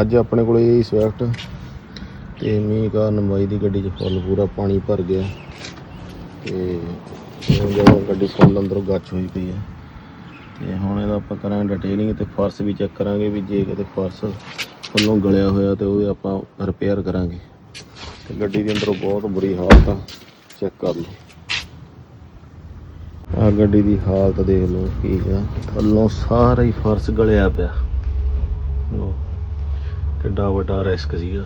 ਅੱਜ ਆਪਣੇ ਕੋਲ ਇਹ ਸਵਿਫਟ ਤੇ ਮੀਂਹ ਕਾਰਨ ਬਾਈ ਦੀ ਗੱਡੀ 'ਚ ਫੁੱਲ ਪੂਰਾ ਪਾਣੀ ਭਰ ਗਿਆ ਤੇ ਹੁਣ ਜਦੋਂ ਗੱਡੀ ਫੁੱਲ ਅੰਦਰੋਂ ਗੱਚ ਹੋਈ ਪਈ ਹੈ। ਤੇ ਹੁਣ ਇਹਦਾ ਆਪਾਂ ਕਰਾਂਗੇ ਡਿਟੇਲਿੰਗ ਤੇ ਫਰਸ਼ ਵੀ ਚੈੱਕ ਕਰਾਂਗੇ ਵੀ ਜੇ ਕਿਤੇ ਫਰਸ਼ ਫੁੱਲੋਂ ਗਲਿਆ ਹੋਇਆ ਤੇ ਉਹ ਆਪਾਂ ਰਿਪੇਅਰ ਕਰਾਂਗੇ। ਤੇ ਗੱਡੀ ਦੇ ਅੰਦਰੋਂ ਬਹੁਤ ਬੁਰੀ ਹਾਲਤ ਆ ਚੈੱਕ ਕਰ ਲਓ। ਆ ਗੱਡੀ ਦੀ ਹਾਲਤ ਦੇਖ ਲਓ ਕੀ ਆ। ਥੱਲੋਂ ਸਾਰਾ ਹੀ ਫਰਸ਼ ਗਲਿਆ ਪਿਆ। ਲਓ। ਕਿੱਡਾ ਵੱਡਾ ਰਿਸਕ ਸੀਗਾ।